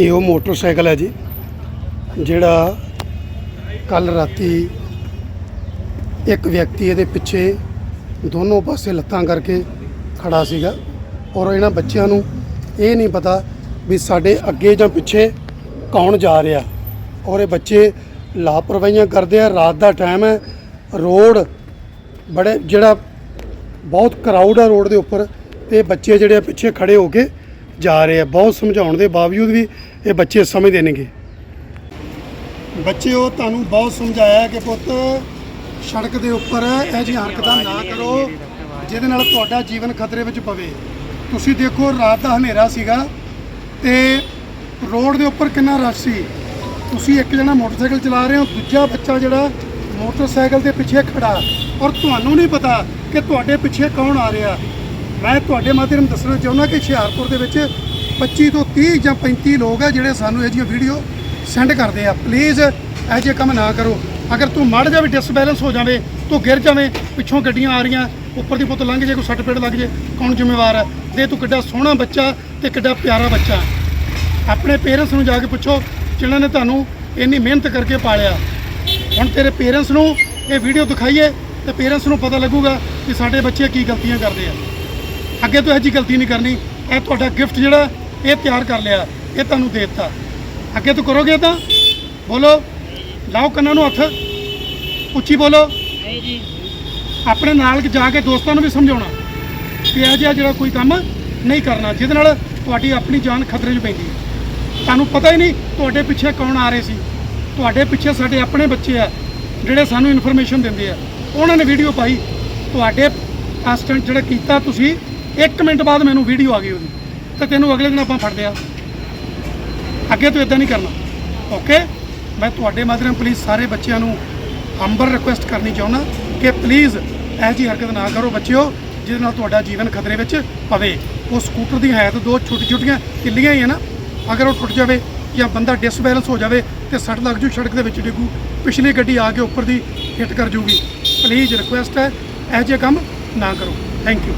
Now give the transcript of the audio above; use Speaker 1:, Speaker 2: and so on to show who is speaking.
Speaker 1: ਇਹ ਉਹ ਮੋਟਰਸਾਈਕਲ ਹੈ ਜੀ, ਜਿਹੜਾ ਕੱਲ ਰਾਤੀ ਇੱਕ ਵਿਅਕਤੀ ਇਹਦੇ ਪਿੱਛੇ ਦੋਨੋਂ ਪਾਸੇ ਲੱਤਾਂ ਕਰਕੇ ਖੜਾ ਸੀਗਾ ਔਰ ਇਹਨਾਂ ਬੱਚਿਆਂ ਨੂੰ ਇਹ ਨਹੀਂ ਪਤਾ ਵੀ ਸਾਡੇ ਅੱਗੇ ਜਾਂ ਪਿੱਛੇ ਕੌਣ ਜਾ ਰਿਹਾ। ਔਰ ਇਹ ਬੱਚੇ ਲਾਪਰਵਾਹੀਆਂ ਕਰਦੇ ਆ, ਰਾਤ ਦਾ ਟਾਈਮ ਹੈ, ਰੋਡ ਬੜੇ, ਜਿਹੜਾ ਬਹੁਤ ਕਰਾਊਡ ਆ ਰੋਡ ਦੇ ਉੱਪਰ ਤੇ ਬੱਚੇ ਜਿਹੜੇ ਪਿੱਛੇ ਖੜੇ ਹੋ ਕੇ ਜਾ ਰਹੇ ਆ। ਬਹੁਤ ਸਮਝਾਉਣ ਦੇ ਬਾਵਜੂਦ ਵੀ ਇਹ ਬੱਚੇ ਸਮਝਦੇ ਨਹੀਂਗੇ ਬੱਚਿਓ, ਤੁਹਾਨੂੰ ਬਹੁਤ ਸਮਝਾਇਆ ਕਿ ਪੁੱਤ, ਸੜਕ ਦੇ ਉੱਪਰ ਇਹ ਜਿਹੀ ਹਰਕਤਾਂ ਨਾ ਕਰੋ, ਜਿਹਦੇ ਨਾਲ ਤੁਹਾਡਾ ਜੀਵਨ ਖਤਰੇ ਵਿੱਚ ਪਵੇ। ਤੁਸੀਂ ਦੇਖੋ, ਰਾਤ ਦਾ ਹਨੇਰਾ ਸੀਗਾ ਤੇ ਰੋਡ ਦੇ ਉੱਪਰ ਕਿੰਨਾ ਰਸ਼ ਸੀ। ਤੁਸੀਂ ਇੱਕ ਜਣਾ ਮੋਟਰਸਾਈਕਲ ਚਲਾ ਰਹੇ ਹੋ, ਦੂਜਾ ਬੱਚਾ ਜਿਹੜਾ ਮੋਟਰਸਾਈਕਲ ਦੇ ਪਿੱਛੇ ਖੜਾ। ਔਰ ਤੁਹਾਨੂੰ ਨਹੀਂ ਪਤਾ ਕਿ ਤੁਹਾਡੇ ਪਿੱਛੇ ਕੌਣ ਆ ਰਿਹਾ। ਮੈਂ ਤੁਹਾਡੇ ਮਾਧਿਅਮ ਦੱਸਣਾ ਚਾਹੁੰਦਾ ਕਿ ਹੁਸ਼ਿਆਰਪੁਰ ਦੇ ਵਿੱਚ 25 ਤੋਂ 30 ਜਾਂ 35 ਲੋਕ ਆ ਜਿਹੜੇ ਸਾਨੂੰ ਇਹ ਜਿਹੀਆਂ ਵੀਡੀਓ ਸੈਂਡ ਕਰਦੇ ਆ। ਪਲੀਜ਼ ਇਹ ਜਿਹੇ ਕੰਮ ਨਾ ਕਰੋ। ਅਗਰ ਤੂੰ ਮੜ ਜਾਵੇ ਡਿਸਬੈਲੈਂਸ ਹੋ ਜਾਵੇ, ਤੂੰ ਗਿਰ ਜਾਵੇਂ, ਪਿੱਛੋਂ ਗੱਡੀਆਂ ਆ ਰਹੀਆਂ, ਉੱਪਰ ਦੀ ਪੁੱਤ ਲੰਘ ਜੇ, ਕੋਈ ਸੱਟ ਪੇਟ ਲੱਗ ਜੇ, ਕੌਣ ਜ਼ਿੰਮੇਵਾਰ ਹੈ ਦੇ ਤੂੰ ਕਿੱਡਾ ਸੋਹਣਾ ਬੱਚਾ ਤੇ ਕਿੱਡਾ ਪਿਆਰਾ ਬੱਚਾ। ਆਪਣੇ ਪੇਰੈਂਟਸ ਨੂੰ ਜਾ ਕੇ ਪੁੱਛੋ, ਜਿਨ੍ਹਾਂ ਨੇ ਤੁਹਾਨੂੰ ਇੰਨੀ ਮਿਹਨਤ ਕਰਕੇ ਪਾਲਿਆ। ਹੁਣ ਤੇਰੇ ਪੇਰੈਂਟਸ ਨੂੰ ਇਹ ਵੀਡੀਓ ਦਿਖਾਈਏ ਤੇ ਪੇਰੈਂਟਸ ਨੂੰ ਪਤਾ ਲੱਗੂਗਾ ਕਿ ਸਾਡੇ ਬੱਚੇ ਕੀ ਗਲਤੀਆਂ ਕਰਦੇ ਆ। ਅੱਗੇ ਤੋਂ ਇਹ ਜੀ ਗਲਤੀ ਨਹੀਂ ਕਰਨੀ। ਇਹ ਤੁਹਾਡਾ ਗਿਫਟ ਜਿਹੜਾ ਇਹ ਤਿਆਰ ਕਰ ਲਿਆ ਇਹ ਤੁਹਾਨੂੰ ਦੇ ਦਿੱਤਾ। ਅੱਗੇ ਤੋਂ ਕਰੋਗੇ ਤਾਂ ਬੋਲੋ ਲਾਓ ਕੰਨਾਂ ਨੂੰ ਹੱਥ ਉੱਚੀ ਬੋਲੋ।
Speaker 2: ਨਹੀਂ ਜੀ।
Speaker 1: ਆਪਣੇ ਨਾਲ ਜਾ ਕੇ ਦੋਸਤਾਂ ਨੂੰ ਵੀ ਸਮਝਾਉਣਾ। ਕਿ ਇਹ ਜਿਹਾ ਜਿਹੜਾ ਕੋਈ ਕੰਮ ਨਹੀਂ ਕਰਨਾ ਜਿਹਦੇ ਨਾਲ ਤੁਹਾਡੀ ਆਪਣੀ ਜਾਨ ਖਤਰੇ 'ਚ ਪੈਂਦੀ ਹੈ। ਤੁਹਾਨੂੰ ਪਤਾ ਹੀ ਨਹੀਂ ਤੁਹਾਡੇ ਪਿੱਛੇ ਕੌਣ ਆ ਰਹੇ ਸੀ। ਤੁਹਾਡੇ ਪਿੱਛੇ ਸਾਡੇ ਆਪਣੇ ਬੱਚੇ ਆ ਜਿਹੜੇ ਸਾਨੂੰ ਇਨਫੋਰਮੇਸ਼ਨ ਦਿੰਦੇ ਆ। ਉਹਨਾਂ ਨੇ ਵੀਡੀਓ ਪਾਈ। ਤੁਹਾਡੇ ਅਸਿਸਟੈਂਟ ਜਿਹੜਾ ਕੀਤਾ ਤੁਸੀਂ 1 ਮਿੰਟ ਬਾਅਦ ਮੈਨੂੰ ਵੀਡੀਓ ਆ ਗਈ ਉਹਦੀ। ਤੇ ਤੈਨੂੰ ਅਗਲੇ ਦਿਨ ਆਪਾਂ ਫੜਦੇ ਆ। ਅੱਗੇ ਤੋਂ ਇਦਾਂ ਨਹੀਂ ਕਰਨਾ। ਓਕੇ ਮੈਂ ਤੁਹਾਡੇ ਮਾਧਿਅਮ ਪਲੀਜ਼ ਸਾਰੇ ਬੱਚਿਆਂ ਨੂੰ ਅੰਬਰ ਰਿਕੁਐਸਟ ਕਰਨੀ ਚਾਹੁੰਦਾ ਕਿ ਪਲੀਜ਼ ਇਹ ਜੀ ਹਰਕਤ ਨਾ ਕਰੋ ਬੱਚਿਓ, ਜਿਹਦੇ ਨਾਲ ਤੁਹਾਡਾ ਜੀਵਨ ਖਤਰੇ ਵਿੱਚ ਪਵੇ। ਉਹ ਸਕੂਟਰ ਦੀ ਹੈ ਤਾਂ ਦੋ ਛੋਟੀ ਛੋਟੀਆਂ ਕਿੱਲੀਆਂ ਹੀ ਹੈ ਨਾ। ਅਗਰ ਉਹ ਟੁੱਟ ਜਾਵੇ ਜਾਂ ਬੰਦਾ ਡਿਸਬੈਲੈਂਸ ਹੋ ਜਾਵੇ ਤੇ ਸੱਟ ਲੱਗ ਜੂ, ਸੜਕ ਦੇ ਵਿੱਚ ਡਿੱਗੂ, ਪਿਛਲੀ ਗੱਡੀ ਆ ਕੇ ਉੱਪਰ ਦੀ ਹਿੱਟ ਕਰ ਜੂਗੀ। ਪਲੀਜ਼ ਰਿਕੁਐਸਟ ਹੈ, ਇਹ ਜਿਹੇ ਕੰਮ ਨਾ ਕਰੋ। Thank you